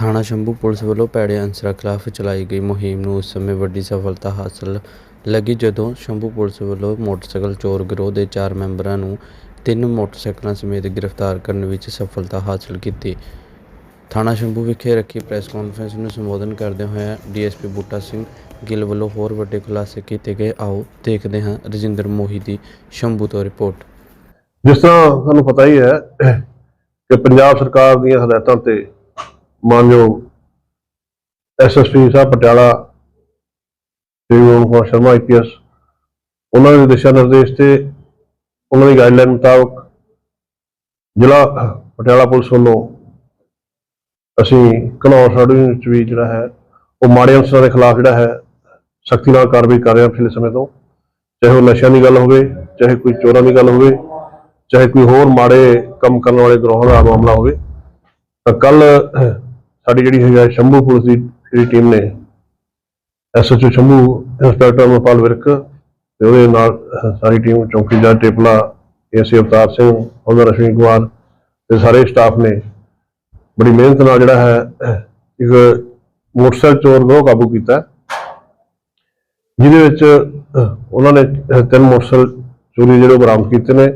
ਥਾਣਾ ਸ਼ੰਭੂ ਪੁਲਿਸ ਵੱਲੋਂ ਭੈੜੇ ਅਨਸਰਾਂ ਖਿਲਾਫ ਚਲਾਈ ਗਈ ਮੁਹਿੰਮ ਨੂੰ ਉਸ ਸਮੇਂ ਵੱਡੀ ਸਫਲਤਾ ਹਾਸਲ ਲੱਗੀ ਜਦੋਂ ਸ਼ੰਭੂ ਪੁਲਿਸ ਵੱਲੋਂ ਮੋਟਰਸਾਈਕਲ ਚੋਰ ਗਿਰੋਹ ਦੇ ਚਾਰ ਮੈਂਬਰਾਂ ਨੂੰ ਤਿੰਨ ਮੋਟਰਸਾਈਕਲਾਂ ਸਮੇਤ ਗ੍ਰਿਫਤਾਰ ਕਰਨ ਵਿੱਚ ਸਫਲਤਾ ਹਾਸਲ ਕੀਤੀ। ਥਾਣਾ ਸ਼ੰਭੂ ਵਿਖੇ ਰੱਖੀ ਪ੍ਰੈਸ ਕਾਨਫਰੰਸ ਨੂੰ ਸੰਬੋਧਨ ਕਰਦੇ ਹੋਏ ਡੀਐਸਪੀ ਬੂਟਾ ਸਿੰਘ ਗਿੱਲ ਵੱਲੋਂ ਹੋਰ ਵੱਡੇ ਖੁਲਾਸੇ ਕੀਤੇ ਗਏ। ਆਓ ਦੇਖਦੇ ਹਾਂ ਰਜਿੰਦਰ ਮੋਹੀ ਦੀ ਸ਼ੰਭੂ ਤੋਂ ਰਿਪੋਰਟ। ਜਿਸ ਤਰ੍ਹਾਂ ਤੁਹਾਨੂੰ ਪਤਾ ਹੀ ਹੈ ਕਿ ਪੰਜਾਬ ਸਰਕਾਰ ਦੀਆਂ ਹਦਾਇਤਾਂ ਤੇ ਮਾਨਯੋਗ ਐਸਐਸਪੀ ਸਾਹਿਬ, ਪਟਿਆਲਾ, ਸ਼੍ਰੀ ਓਮ ਕੁਮਾਰ ਸ਼ਰਮਾ ਆਈਪੀਐਸ ਉਹਨਾਂ ਦੇ ਦਿਸ਼ਾ ਨਿਰਦੇਸ਼ ਤੇ ਉਹਨਾਂ ਦੀ ਗਾਈਡਲਾਈਨ ਮੁਤਾਬਕ ਜ਼ਿਲ੍ਹਾ ਪਟਿਆਲਾ ਪੁਲਿਸ ਵੱਲੋਂ ਅਸੀਂ ਘਨੌਰ ਸਾਡੂ ਵਿੱਚ ਵੀ ਜਿਹੜਾ ਹੈ, ਉਹ ਮਾੜੇ ਅਨਸਰਾਂ ਦੇ ਖਿਲਾਫ ਜਿਹੜਾ ਹੈ, ਸਖਤੀ ਨਾਲ ਕਾਰਵਾਈ ਕਰ ਰਹੇ ਹਾਂ ਪਿਛਲੇ ਸਮੇਂ ਤੋਂ। ਚਾਹੇ ਉਹ ਨਸ਼ਿਆਂ ਦੀ ਗੱਲ ਹੋਵੇ, ਚਾਹੇ ਕੋਈ ਚੋਰਾਂ ਦੀ ਗੱਲ ਹੋਵੇ, ਚਾਹੇ ਕੋਈ ਹੋਰ ਮਾੜੇ ਕੰਮ ਕਰਨ ਵਾਲੇ ਗਰੋਹਾਂ ਦਾ ਮਾਮਲਾ ਹੋਵੇ, ਤਾਂ ਕੱਲ ਸਾਡੀ ਜਿਹੜੀ ਹੈ ਸ਼ੰਭੂ ਪੁਲਿਸ ਦੀ ਜਿਹੜੀ ਟੀਮ ਨੇ ਐਸਐਚਓ ਸ਼ੰਭੂ ਇੰਸਪੈਕਟਰ ਅਮਰਪਾਲ ਵਿਰਕ ਤੇ ਉਹਦੇ ਨਾਲ ਸਾਰੀ ਟੀਮ ਚੌਕੀਦਾਰ ਟੇਪਲਾ ਏਸੀ ਅਵਤਾਰ ਸਿੰਘ ਉਹਦਾ ਰਸ਼ਮੀ ਕੁਮਾਰ ਤੇ ਸਾਰੇ ਸਟਾਫ ਨੇ ਬੜੀ ਮਿਹਨਤ ਨਾਲ ਜਿਹੜਾ ਹੈ, ਇੱਕ ਮੋਟਰਸਾਈਕਲ ਚੋਰ ਨੂੰ ਕਾਬੂ ਕੀਤਾ। ਜਿਹਦੇ ਵਿੱਚ ਉਹਨਾਂ ਨੇ ਤਿੰਨ ਮੋਟਰਸਾਈਕਲ ਚੋਰੀ ਜਿਹੜੇ ਉਹ ਬਰਾਮਦ ਕੀਤੇ ਨੇ।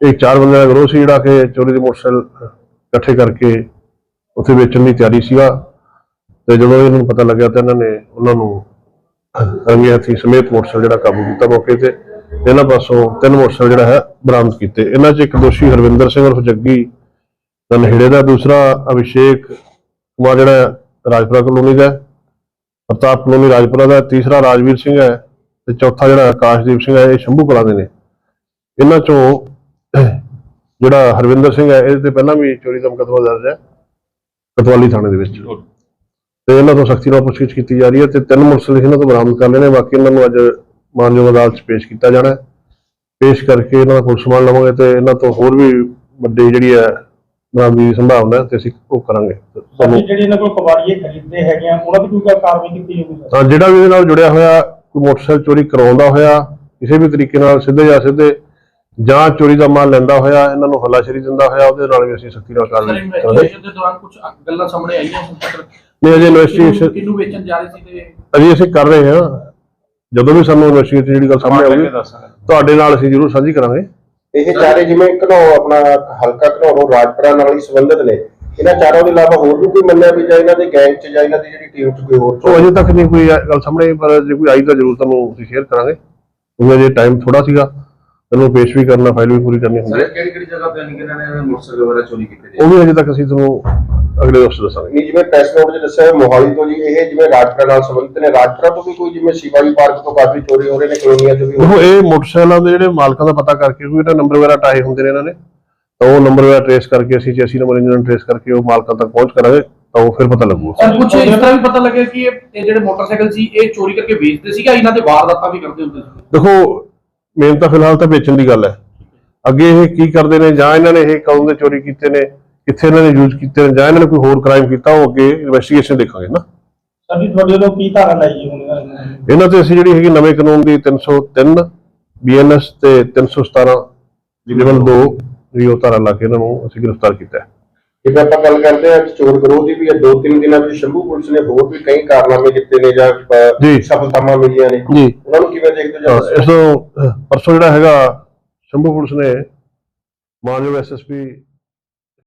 ਇਹ ਚਾਰ ਬੰਦਿਆਂ ਦਾ ਗਰੋਹ ਸੀ ਜਿਹੜਾ ਕਿ ਚੋਰੀ ਦੇ ਮੋਟਰਸਾਈਕਲ ਇਕੱਠੇ ਕਰਕੇ ਉੱਥੇ ਵੇਚਣ ਦੀ ਤਿਆਰੀ ਸੀਗਾ ਤੇ ਜਦੋਂ ਇਹਨਾਂ ਨੂੰ ਪਤਾ ਲੱਗਿਆ ਤਾਂ ਇਹਨਾਂ ਨੇ ਉਹਨਾਂ ਨੂੰ ਰੰਗੇ ਹੱਥੀਂ ਸਮੇਤ ਮੋਟਰਸਾਈਕਲ ਜਿਹੜਾ ਕਾਬੂ ਕੀਤਾ ਮੌਕੇ ਤੇ ਇਹਨਾਂ ਪਾਸੋਂ ਤਿੰਨ ਮੋਟਰਸਾਈਕਲ ਜਿਹੜਾ ਹੈ ਬਰਾਮਦ ਕੀਤੇ। ਇਹਨਾਂ 'ਚ ਇੱਕ ਦੋਸ਼ੀ ਹਰਵਿੰਦਰ ਸਿੰਘ ਉਰਫ ਜੱਗੀ ਦਾ ਨਹਿੜੇ ਦਾ ਦੂਸਰਾ ਅਭਿਸ਼ੇਕ ਕੁਮਾਰ ਜਿਹੜਾ ਰਾਜਪੁਰਾ ਕਲੋਨੀ ਦਾ ਪ੍ਰਤਾਪ ਕਲੋਨੀ ਰਾਜਪੁਰਾ ਦਾ ਤੀਸਰਾ ਰਾਜਵੀਰ ਸਿੰਘ ਹੈ ਤੇ ਚੌਥਾ ਜਿਹੜਾ ਆਕਾਸ਼ਦੀਪ ਸਿੰਘ ਹੈ, ਇਹ ਸ਼ੰਭੂ ਕਲਾਂ ਦੇ ਨੇ। ਇਹਨਾਂ ਚੋਂ ਜਿਹੜਾ ਹਰਵਿੰਦਰ ਸਿੰਘ ਹੈ, ਇਹਦੇ ਤੇ ਪਹਿਲਾਂ ਵੀ ਚੋਰੀ ਦਾ ਮੁਕੱਦਮਾ ਦਰਜ ਹੈ। ਕਤਵਾਲੀ ਥਾਣੇ ਦੇ ਵਿੱਚ। ਤੇ ਇਹਨਾਂ ਤੋਂ ਸਖਤੀ ਨਾਲ ਪੁੱਛਗਿੱਛ ਕੀਤੀ ਜਾ ਰਹੀ ਹੈ ਤੇ ਤਿੰਨ ਮੁਰਸਲ ਇਹਨਾਂ ਤੋਂ ਬਰਾਮਦ ਕਰ ਲਏ ਨੇ ਬਾਕੀ ਇਹਨਾਂ ਨੂੰ ਅੱਜ ਮਾਨਯੋਗ ਅਦਾਲਤ 'ਚ ਪੇਸ਼ ਕੀਤਾ ਜਾਣਾ ਹੈ। ਪੇਸ਼ ਕਰਕੇ ਇਹਨਾਂ ਦਾ ਪੁਲਿਸ ਸਮਾਨ ਲਵਾਂਗੇ ਤੇ ਇਹਨਾਂ ਤੋਂ ਹੋਰ ਵੀ ਵੱਡੀ ਜਿਹੜੀ ਹੈ ਬਰਾਮਦੀ ਦੀ ਸੰਭਾਵਨਾ ਹੈ ਤੇ ਅਸੀਂ ਉਹ ਕਰਾਂਗੇ। ਜਿਹੜੀ ਇਹਨਾਂ ਕੋਲ ਕਬਾੜੀਏ ਖਰੀਦਦੇ ਹੈਗੇ ਆ ਉਹਨਾਂ ਦੀ ਕੋਈ ਕਾਰਵਾਈ ਕੀਤੀ ਜਾਊਗੀ ਤਾਂ ਜਿਹੜਾ ਵੀ ਇਹਦੇ ਨਾਲ ਜੁੜਿਆ ਹੋਇਆ ਕੋਈ ਮੋਟਰਸਾਈਕਲ ਚੋਰੀ ਕਰਾਉਂਦਾ ਹੋਇਆ ਕਿਸੇ ਵੀ ਤਰੀਕੇ ਨਾਲ ਸਿੱਧੇ ਜਾਂ ਸਿੱਧੇ ਜਾਂ ਚੋਰੀ ਦਾ ਮਾਲ ਲੈਂਦਾ ਹੋਇਆ ਇਹਨਾਂ ਨੂੰ ਹੱਲਾਸ਼ੇਰੀ ਦਿੰਦਾ ਹੋਇਆ ਉਹਦੇ ਨਾਲ ਵੀ ਅਸੀਂ ਸਖਤੀ ਨਾਲ ਕਾਰਵਾਈ ਕਰਾਂਗੇ। ਇਨਵੈਸਟੀਗੇਸ਼ਨ ਦੇ ਦੌਰਾਨ ਕੁਝ ਗੱਲਾਂ ਸਾਹਮਣੇ ਆਈਆਂ ਹੁਣ ਤੱਕ ਨਹੀਂ ਅਜੇ ਇਨਵੈਸਟੀਗੇਸ਼ਨ ਕਿਹਨੂੰ ਵੇਚਣ ਜਾ ਰਹੇ ਸੀ ਤੇ ਅਜੇ ਅਸੀਂ ਕਰ ਰਹੇ ਹਾਂ। ਜਦੋਂ ਵੀ ਸਾਨੂੰ ਇਨਵੈਸਟੀਗੇਸ਼ਨ ਜਿਹੜੀ ਗੱਲ ਸਾਹਮਣੇ ਆਊਗੀ ਤੁਹਾਡੇ ਨਾਲ ਅਸੀਂ ਜ਼ਰੂਰ ਸਾਂਝੀ ਕਰਾਂਗੇ। ਇਹ ਚਾਰੇ ਜਿਵੇਂ ਘਨੋ ਆਪਣਾ ਹਲਕਾ ਘਨੌਰੋਂ ਰਾਜਪੁਰਾ ਨਾਲ ਹੀ ਸੰਬੰਧਿਤ ਨੇ। ਇਹਨਾਂ ਚਾਰਾਂ ਦੇ ਇਲਾਵਾ ਹੋਰ ਵੀ ਕੋਈ ਮੰਨਿਆ ਵੀ ਜਾਂ ਇਹਨਾਂ ਦੇ ਗੈਂਗ ਚ ਜਾਂ ਇਹਨਾਂ ਦੀ ਜਿਹੜੀ ਟੀਮ ਚ ਕੋਈ ਹੋਰ ਉਹ ਅਜੇ ਤੱਕ ਨਹੀਂ ਕੋਈ ਗੱਲ ਸਾਹਮਣੇ ਆਈ, ਪਰ ਜੇ ਕੋਈ ਆਈ ਤਾਂ ਜ਼ਰੂਰ ਤੁਹਾਨੂੰ ਅਸੀਂ ਸ਼ੇਅਰ ਕਰਾਂਗੇ। ਕਿਉਂਕਿ ਅਜੇ ਟਾਈਮ ਥੋੜਾ ਸੀਗਾ। ਤੈਨੂੰ ਪੇਸ਼ ਵੀ ਕਰਨਾ ਫਾਈਲ ਵੀ ਪੂਰੀ ਕਰਨੀ ਹੁੰਦੀ ਹੈ। ਕਿਹੜੀ ਕਿਹੜੀ ਜਗ੍ਹਾ ਤੇ ਇਹਨਾਂ ਨੇ ਮੋਟਰਸਾਈਕਲ ਵਗੈਰਾ ਚੋਰੀ ਕੀਤੇ ਉਹ ਵੀ ਅਜੇ ਤੱਕ ਅਸੀਂ ਤੁਹਾਨੂੰ ਅਗਲੇ ਹਫ਼ਤੇ ਦੱਸਾਂਗੇ। ਨਹੀਂ ਜਿਵੇਂ ਪ੍ਰੈਸ ਨੋਟ 'ਚ ਦੱਸਿਆ ਹੋਇਆ ਮੋਹਾਲੀ ਤੋਂ ਜੀ ਇਹ ਜਿਵੇਂ ਰਾਜਪੁਰਾ ਨਾਲ ਸੰਬੰਧਿਤ ਨੇ। ਰਾਜਪੁਰਾ ਤੋਂ ਵੀ ਕੋਈ ਜਿਵੇਂ ਸ਼ਿਵਾਜੀ ਪਾਰਕ ਤੋਂ ਕਾਫੀ ਚੋਰੀ ਹੋ ਰਹੇ ਨੇ ਕਲੋਨੀਆਂ ਤੋਂ ਵੀ ਹੋ ਦੇਖੋ ਇਹ ਮੋਟਰਸਾਈਕਲਾਂ ਦੇ ਜਿਹੜੇ ਮਾਲਕਾਂ ਦਾ ਪਤਾ ਕਰਕੇ ਕੋਈ ਇਹਦਾ ਨੰਬਰ ਵਗੈਰਾ ਟਾਏ ਹੁੰਦੇ ਨੇ ਇਹਨਾਂ ਨੇ ਤਾਂ ਉਹ ਨੰਬਰ ਵਗੈਰਾ ਟ੍ਰੇਸ ਕਰਕੇ ਅਸੀਂ ਚੈਸੀ ਨੰਬਰ ਇੰਜਨ ਟ੍ਰੇਸ ਕਰਕੇ ਉਹ ਮਾਲਕਾਂ ਤੱਕ ਪਹੁੰਚ ਕਰਾਂਗੇ ਤਾਂ ਉਹ ਫਿਰ ਪਤਾ ਲੱਗੂਗਾ। ਸਰ ਕੁਝ ਇਸ ਤਰ੍ਹਾਂ ਵੀ ਪਤਾ ਲੱਗਿਆ ਕਿ ਇਹ ਇਹ ਜਿਹੜੇ ਮੋਟਰਸਾਈਕਲ ਸੀ ਇਹ ਚੋਰੀ ਕਰਕੇ ਵੇਚਦੇ ਸੀਗਾ ਇਹਨਾਂ ਦੇ ਵਾਰਦਾਤਾਂ ਵੀ ਕਰਦੇ ਹੁੰਦੇ ਸੀ? ਦੇਖੋ ਮੇਨ ਤਾਂ ਫਿਲਹਾਲ ਤਾਂ ਵੇਚਣ ਦੀ ਗੱਲ ਹੈ। ਅੱਗੇ ਇਹ ਕੀ ਕਰਦੇ ਨੇ ਜਾਂ ਇਹਨਾਂ ਨੇ ਇਹ ਕੌਣ ਦੇ ਚੋਰੀ ਕੀਤੇ ਨੇ ਕਿੱਥੇ ਇਹਨਾਂ ਨੇ ਯੂਜ਼ ਕੀਤੇ ਨੇ ਜਾਂ ਇਹਨਾਂ ਨੇ ਕੋਈ ਹੋਰ ਕ੍ਰਾਈਮ ਕੀਤਾ ਉਹ ਅੱਗੇ ਇਨਵੈਸਟੀਗੇਸ਼ਨ ਦੇਖਾਂਗੇ ਨਾ। ਸਾਡੀ ਤੁਹਾਡੇ ਵੱਲੋਂ ਕੀ ਧਾਰਾ ਲਾਈ ਹੁਣ ਇਹਨਾਂ ਤੇ ਅਸੀਂ ਜਿਹੜੀ ਹੈਗੀ ਨਵੇਂ ਕਾਨੂੰਨ ਦੀ 303 ਬੀਐਨਐਸ ਤੇ 317 ਲੈਵਲ 2 ਦੀ ਉਹ ਧਾਰਾ ਲਾ ਕੇ ਇਹਨਾਂ ਨੂੰ ਅਸੀਂ ਗ੍ਰਿਫਤਾਰ ਕੀਤਾ ਹੈ। ਜਿਵੇਂ ਆਪਾਂ ਗੱਲ ਕਰਦੇ ਹਾਂ ਚੋਰ ਗਰੋਹ ਦੀ ਵੀ ਇਹ ਦੋ ਤਿੰਨ ਦਿਨਾਂ ਵਿੱਚ ਸ਼ੰਭੂ ਪੁਲਿਸ ਨੇ ਹੋਰ ਵੀ ਕਈ ਕਾਰਨਾਮੇ ਕੀਤੇ ਨੇ ਜਾਂ। ਸਫਲਤਾਵਾਂ ਮਿਲੀਆਂ ਨੇ ਜੀ ਉਹਨਾਂ ਨੂੰ ਕਿਵੇਂ ਦੇਖਦੇ ਹੋ ਇਸ ਤੋਂ ਅਹ, ਪਰਸੋਂ ਜਿਹੜਾ ਹੈਗਾ ਸ਼ੰਭੂ ਪੁਲਿਸ ਨੇ ਮਾਨਯੋਗ ਐਸਐਸਪੀ